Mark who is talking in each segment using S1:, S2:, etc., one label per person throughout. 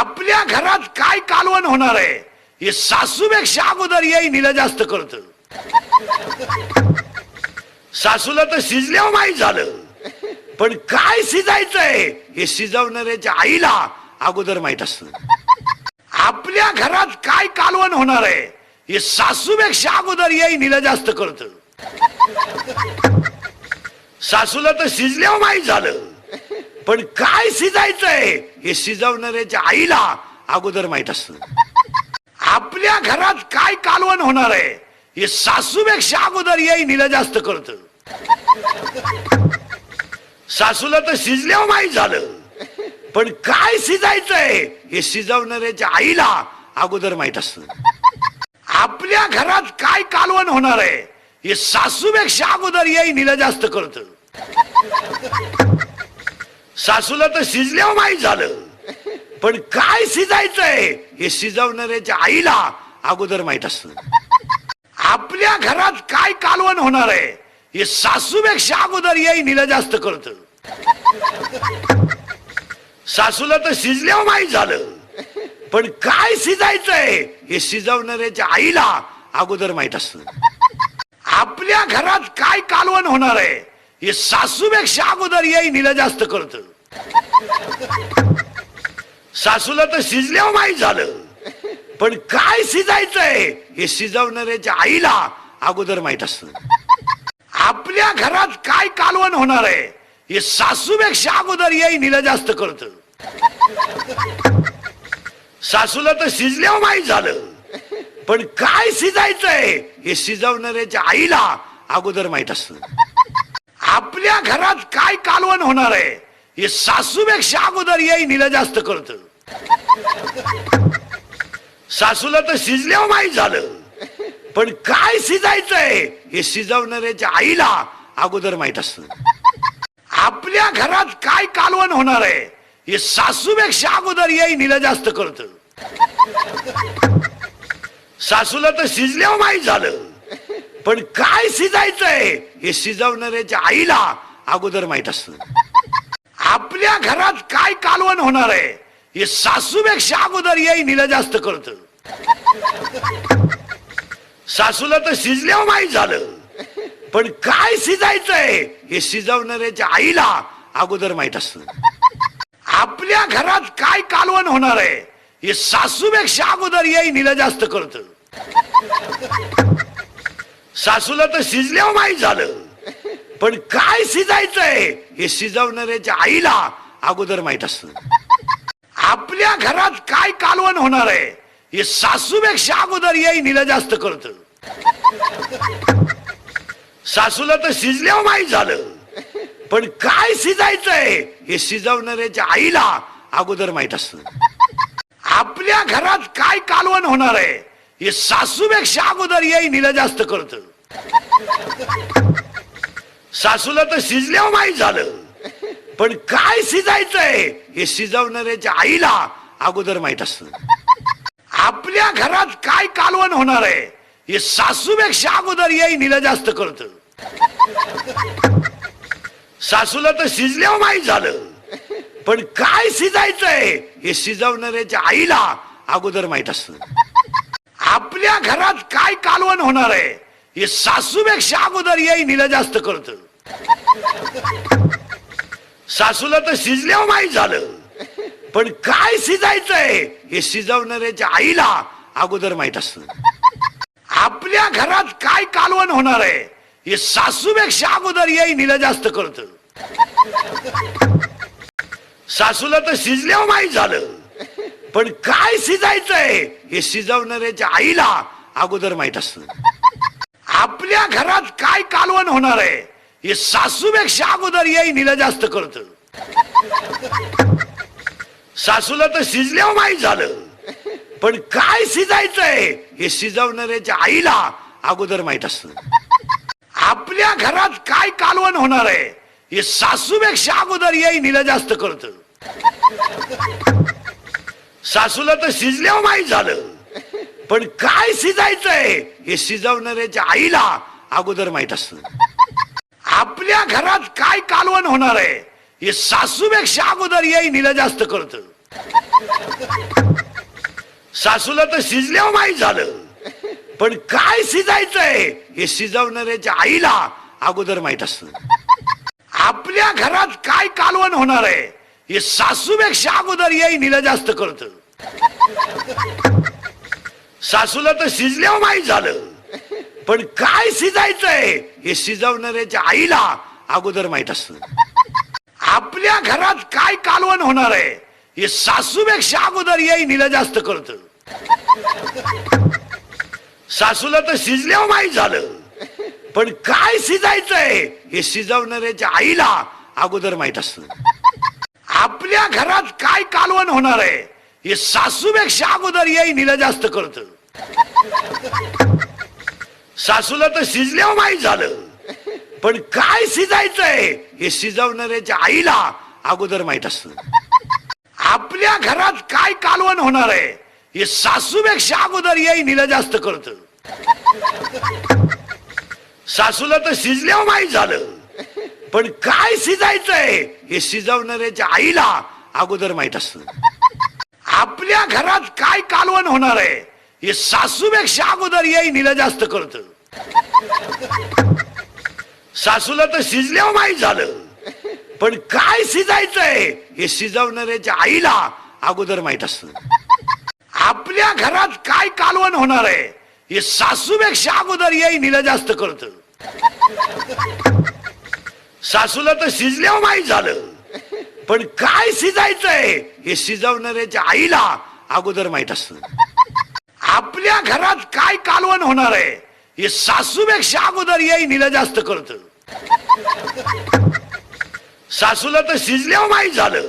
S1: आपल्या घरात काय कालवण होणार आहे हे सासूपेक्षा अगोदर येई निलं जास्त करत. सासूला तर शिजल्यावर माहीत झालं. पण काय शिजायचंय हे शिजवणाऱ्याच्या आईला अगोदर माहीत असत. आपल्या घरात काय कालवण होणार आहे हे सासूपेक्षा अगोदर येई निलं जास्त करत. सासूला तर शिजल्यावर माहीत झालं. पण काय शिजायचंय? हे शिजवणाऱ्याच्या आईला अगोदर माहीत असत. आपल्या घरात काय कालवण होणार आहे हे सासूपेक्षा अगोदर येई निलं जास्त करत. सासूला तर शिजल्यावर माहीत झालं. पण काय शिजायचंय हे शिजवणाऱ्याच्या आईला अगोदर माहीत असत. आपल्या घरात काय कालवण होणार आहे हे सासूपेक्षा अगोदर येई निलं जास्त करत. सासूला तर शिजल्यावर माहीत झालं. पण काय शिजायचंय हे शिजवणाऱ्याच्या आईला अगोदर माहीत असत. आपल्या घरात काय कालवण होणार आहे हे सासूपेक्षा अगोदर येई निलं जास्त करत. सासूला तर शिजल्यावर माहीत झालं. पण काय शिजायचंय हे शिजवणाऱ्याच्या आईला अगोदर माहीत असत. आपल्या घरात काय कालवण होणार आहे हे सासूपेक्षा अगोदर येई निलं जास्त कळतं सासूला तर शिजल्यावर माहीत झालं. पण काय शिजायचंय हे शिजवणाऱ्याच्या आईला अगोदर माहीत असत. आपल्या घरात काय कालवण होणार आहे हे सासूपेक्षा अगोदर येई जास्त करत. सासूला तर शिजल्यावर माहीत झालं. पण काय शिजायचंय हे शिजवणाऱ्याच्या आईला अगोदर माहीत असत. आपल्या घरात काय कालवण होणार आहे हे सासूपेक्षा अगोदर येई निलं जास्त करत. सासूला तर शिजल्यावर माहीत झालं. पण काय शिजायचंय हे शिजवणाऱ्याच्या आईला अगोदर माहीत असत. आपल्या घरात काय कालवण होणार आहे हे सासूपेक्षा अगोदर येई निलं जास्त करत. सासूला तर शिजल्यावर माहीत झालं. पण काय शिजायचंय हे शिजवणाऱ्याच्या आईला अगोदर माहीत असत. आपल्या घरात काय कालवण होणार आहे? हे सासूपेक्षा अगोदर येई निला जास्त करत. सासूला तर शिजल्यावर माहीत झालं. पण काय शिजायचंय हे शिजवणाऱ्याच्या आईला अगोदर माहीत असत. आपल्या घरात काय कालवण होणार आहे? हे सासूपेक्षा अगोदर येई निला जास्त करत. सासूला तर शिजल्यावर माहीत झालं. पण काय शिजायचंय? हे शिजवणाऱ्याच्या आईला अगोदर माहीत असत. आपल्या घरात काय कालवण होणार आहे? हे सासूपेक्षा अगोदर येई निलं जास्त करत. सासूला तर शिजल्यावर माहीत झालं. पण काय शिजायचंय? हे शिजवणाऱ्याच्या आईला अगोदर माहीत असत. आपल्या घरात काय कालवण होणार आहे? हे सासूपेक्षा अगोदर येई निलं जास्त करत. सासूला तर शिजल्यावर माहीत झालं. पण काय शिजायचंय हे शिजवणाऱ्याच्या आईला अगोदर माहीत असत. आपल्या घरात काय कालवण होणार आहे हे सासूपेक्षा अगोदर येई जास्त करत. सासूला तर शिजल्यावर माहीत झालं. पण काय शिजायचंय हे शिजवणाऱ्याच्या आईला अगोदर माहीत असत. आपल्या घरात काय कालवण होणार आहे हे सासूपेक्षा अगोदर येई निलं जास्त करत. सासूला तर शिजल्यावर माहीत झालं. पण काय शिजायचंय हे शिजवणाऱ्याच्या आईला अगोदर माहीत असत. आपल्या घरात काय कालवण होणार आहे हे सासूपेक्षा अगोदर येई निलं जास्त करत. सासूला तर शिजल्यावर माहीत झालं. पण काय शिजायचंय हे शिजवणाऱ्याच्या आईला अगोदर माहीत असत. आपल्या घरात काय कालवण होणार आहे? हे सासूपेक्षा अगोदर येई निलं जास्त करत. सासूला तर शिजल्यावर माहीत झालं. पण काय शिजायचंय हे शिजवणाऱ्याच्या आईला अगोदर माहीत असत. आपल्या घरात काय कालवण होणार आहे? हे सासूपेक्षा अगोदर येई निलं जास्त करत. सासूला तर शिजल्यावर माहीत झालं. पण काय शिजायचंय हे शिजवणाऱ्याच्या आईला अगोदर माहीत असत. आपल्या घरात काय कालवण होणार आहे हे सासूपेक्षा अगोदर येई निलं जास्त करत. सासूला तर शिजल्यावर माहीत झालं. पण काय शिजायचंय हे शिजवणाऱ्याच्या आईला अगोदर माहीत असत. आपल्या घरात काय कालवण होणार आहे हे सासूपेक्षा अगोदर येईन हिला जास्त कळत सासूला तर शिजल्यावर माहीत झालं. पण काय शिजायचंय हे शिजवणाऱ्याच्या आईला अगोदर माहीत असत. आपल्या घरात काय कालवण होणार आहे हे सासूपेक्षा अगोदर येईन हिला जास्त कळत सासूला तर शिजल्यावर माहीत झालं. पण काय शिजायचंय हे शिजवणाऱ्याच्या आईला अगोदर माहीत असत. आपल्या घरात काय कालवण होणार आहे हे सासूपेक्षा अगोदर येईन हिला जास्त कळत. सासूला तर शिजल्यावर माहीत झालं. पण काय शिजायचंय हे शिजवणाऱ्याच्या आईला अगोदर माहीत असत. आपल्या घरात काय कालवण होणार आहे हे सासूपेक्षा अगोदर येईन हिला जास्त कळत. सासूला तर शिजल्यावर माहीत झालं. पण काय शिजायचंय हे शिजवणाऱ्याच्या आईला अगोदर माहीत असत. आपल्या घरात काय कालवण होणार आहे? हे सासूपेक्षा अगोदर येईन हिला जास्त कळत सासूला तर शिजल्यावर माहीत झालं. पण काय शिजायचंय? हे शिजवणाऱ्याच्या आईला अगोदर माहीत असत. आपल्या घरात काय कालवण होणार आहे? हे सासूपेक्षा अगोदर येईन हिला जास्त कळत सासूला तर शिजल्यावर माहीत झालं. पण काय शिजायचंय? हे शिजवणाऱ्याच्या आईला अगोदर माहीत असत. आपल्या घरात काय कालवण होणार आहे हे सासूपेक्षा अगोदर येईन हिला जास्त कळत सासूला तर शिजल्यावर माहीत झालं.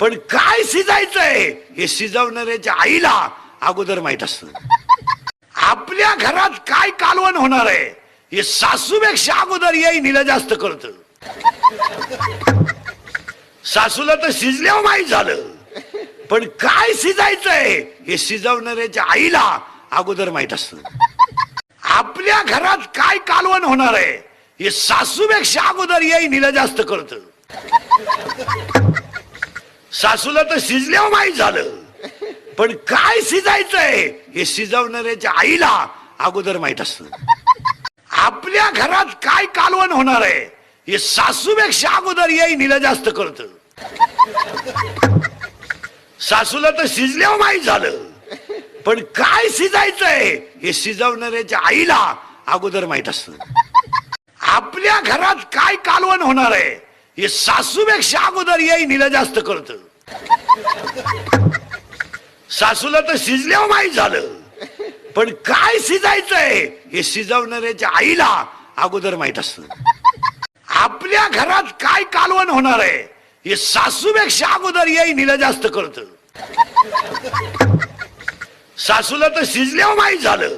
S1: पण काय शिजायचंय हे शिजवणाऱ्याच्या आईला अगोदर माहीत असत. आपल्या घरात काय कालवण होणार आहे हे सासूपेक्षा अगोदर येईन हिला जास्त कळत सासूला तर शिजल्यावर माहीत झालं. पण काय शिजायचंय हे शिजवणाऱ्याच्या आईला अगोदर माहीत असत. आपल्या घरात काय कालवण होणार आहे हे सासूपेक्षा अगोदर येई हिला जास्त करत. सासूला तर शिजल्यावर माहीत झालं. पण काय शिजायचंय हे शिजवणाऱ्याच्या आईला अगोदर माहीत असत. आपल्या घरात काय कालवण होणार आहे हे सासूपेक्षा अगोदर येईन हिला जास्त कळत सासूला तर शिजल्यावर माहीत झालं. पण काय शिजायचंय हे शिजवणाऱ्याच्या आईला अगोदर माहीत असत. आपल्या घरात काय कालवण होणार आहे हे सासूपेक्षा अगोदर येईन हिला जास्त कळत सासूला तर शिजल्यावर माहीत झालं. पण काय शिजायचंय हे शिजवणाऱ्याच्या आईला अगोदर माहीत असत. आपल्या घरात काय कालवण होणार आहे हे सासूपेक्षा अगोदर येईन हिला जास्त करत. सासूला तर शिजल्यावर माहीत झालं.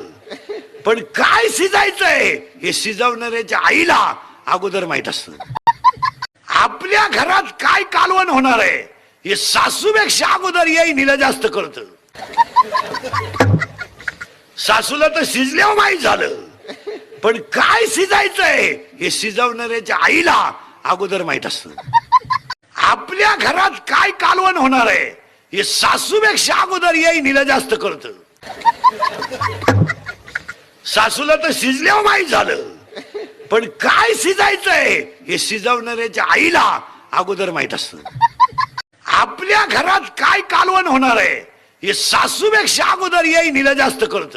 S1: पण काय शिजायचंय हे शिजवणाऱ्याच्या आईला अगोदर माहीत असत. आपल्या घरात काय कालवण होणार आहे हे सासूपेक्षा अगोदर येईन हिला जास्त करत. सासूला तर शिजल्यावर माहीत झालं. पण काय शिजायचंय हे शिजवणाऱ्याच्या आईला अगोदर माहीत असत. आपल्या घरात काय कालवण होणार आहे हे सासूपेक्षा अगोदर येईन जास्त करत. सासूला तर शिजल्यावर माहीत झालं. पण काय शिजायचंय हे शिजवणाऱ्याच्या आईला अगोदर माहीत असत. आपल्या घरात काय कालवण होणार आहे हे सासूपेक्षा अगोदर येईन हिला जास्त कळत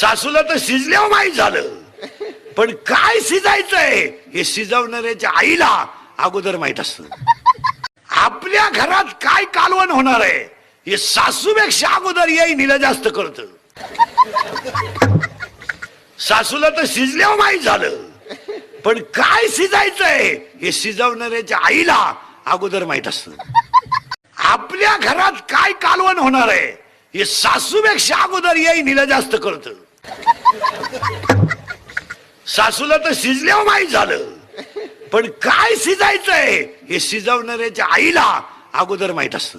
S1: सासूला तर शिजल्यावर माहीत झालं. पण काय शिजायचंय हे शिजवणाऱ्याच्या आईला अगोदर माहीत असत. आपल्या घरात काय कालवण होणार आहे हे सासूपेक्षा अगोदर येईन हिला जास्त करत. सासूला तर शिजल्यावर माहीत झालं. पण काय शिजायचंय हे शिजवणाऱ्याच्या आईला अगोदर माहीत असत. आपल्या घरात काय कालवण होणार आहे हे सासूपेक्षा अगोदर येईन हिला जास्त कळत सासूला तर शिजल्यावर माहीत झालं. पण काय शिजायचंय हे शिजवणाऱ्याच्या आईला अगोदर माहीत असत.